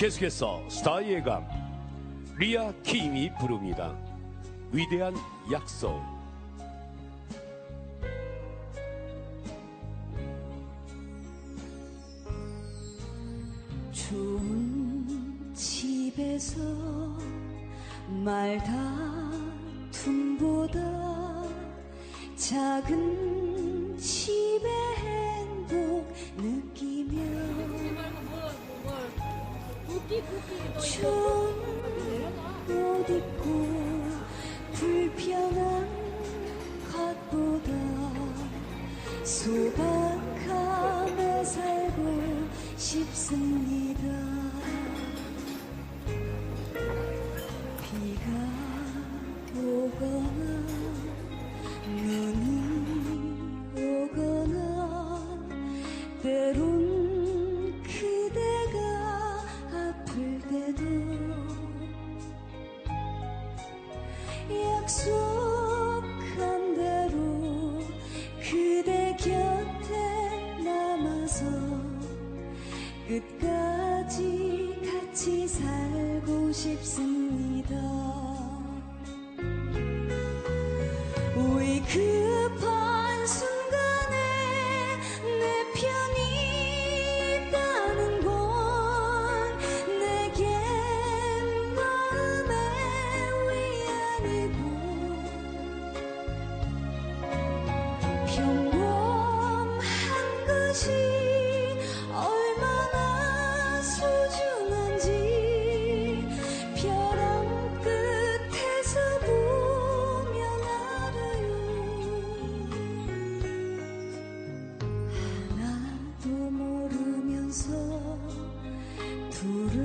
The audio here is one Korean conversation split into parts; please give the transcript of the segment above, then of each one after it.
계속해서 스타의 감 리아 킴이 부릅니다. 위대한 약속. 좋은 집에서 말다툼보다 작은 집의 행복 느끼 춤못 입고 불편한 것보다 소박함에 살고 싶습니다. good. Puru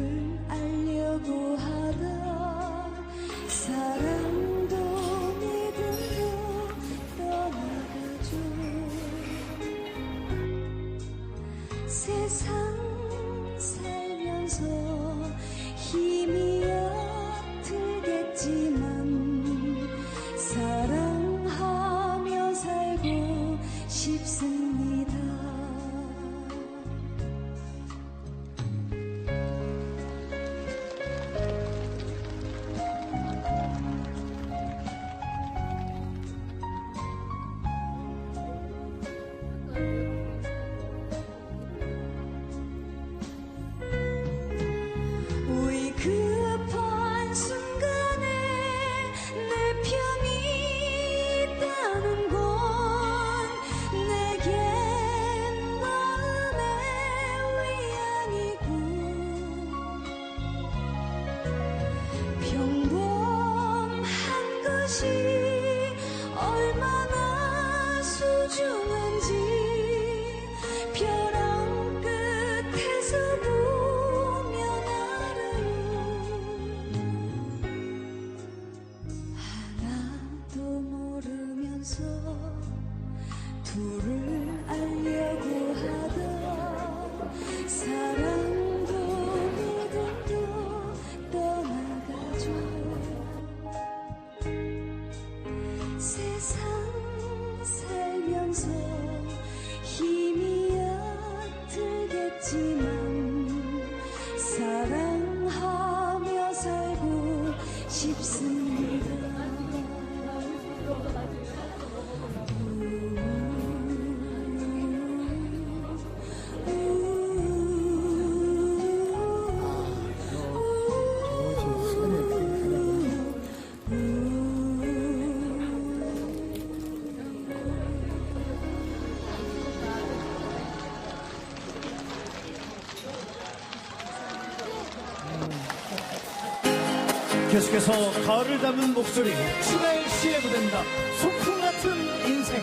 계속해서 가을을 담은 목소리 추가열 씨의 무대입니다. 소풍 같은 인생.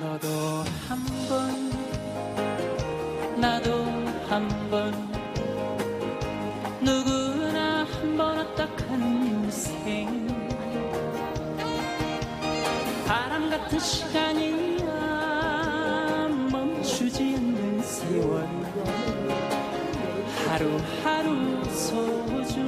나도 한 번, 나도 한 번. 시간이야 멈추지 않는 세월. 하루하루 소중하지.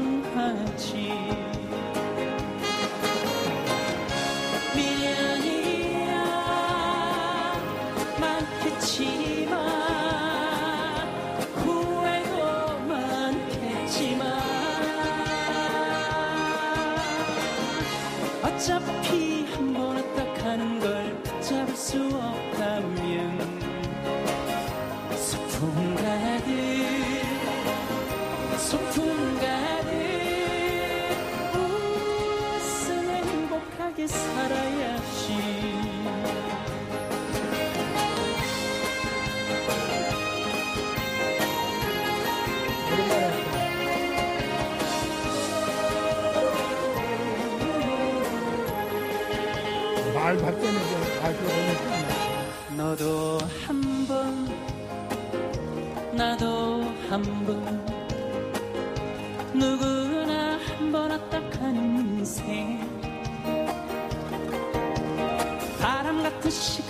소풍 가듯 웃으며 행복하게 살아야지 말 너도 한 번, 나도 한 번, 바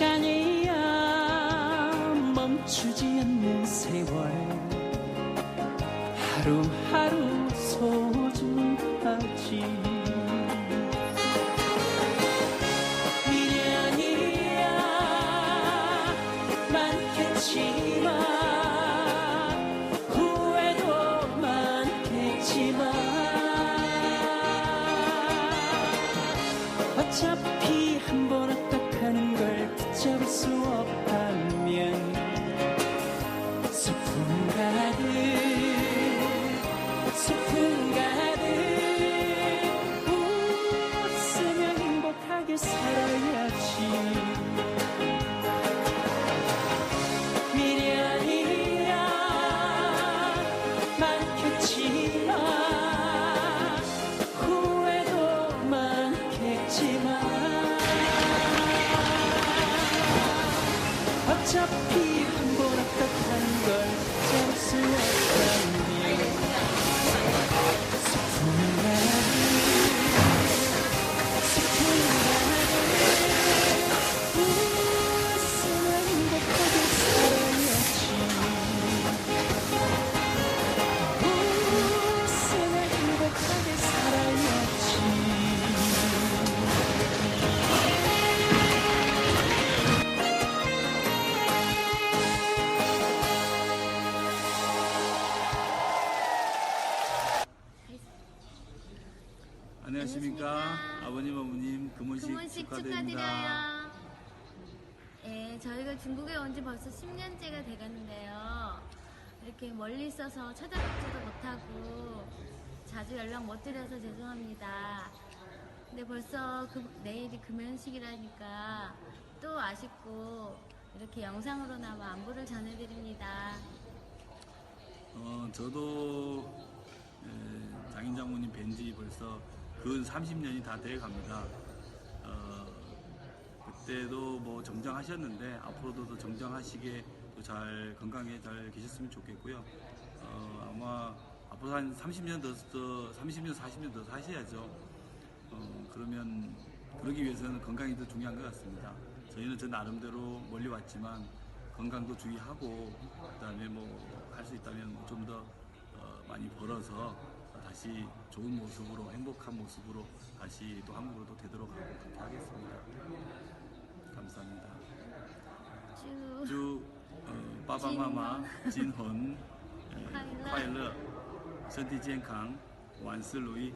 안녕하십니까 아버님 어머님 금혼식, 금혼식 축하드립니다. 축하드려요. 예, 저희가 중국에 온 지 벌써 10년째가 돼가는데요. 이렇게 멀리 있어서 찾아뵙지도 못하고 자주 연락 못 드려서 죄송합니다. 근데 벌써 그, 내일이 금연식이라니까 또 아쉽고 이렇게 영상으로나마 안부를 전해드립니다. 어, 저도 에, 장인 장모님 뵌지 벌써 근 30년이 다 돼갑니다. 어, 그때도 뭐 정정하셨는데 앞으로도 더 정정하시게 또 잘 건강에 잘 계셨으면 좋겠고요. 어, 아마 앞으로 한 30년 더, 더 30년 40년 더 사셔야죠. 어, 그러면 그러기 위해서는 건강이 더 중요한 것 같습니다. 저희는 저 나름대로 멀리 왔지만 건강도 주의하고 그다음에 뭐 할 수 있다면 좀더 어, 많이 벌어서 다시 좋은 모습으로 행복한 모습으로 다시 또 한국으로 또 되도록 하고 그렇게 하겠습니다. 감사합니다. 쭉 祝呃爸爸妈妈金婚呃快乐快乐，身体健康，万事如意。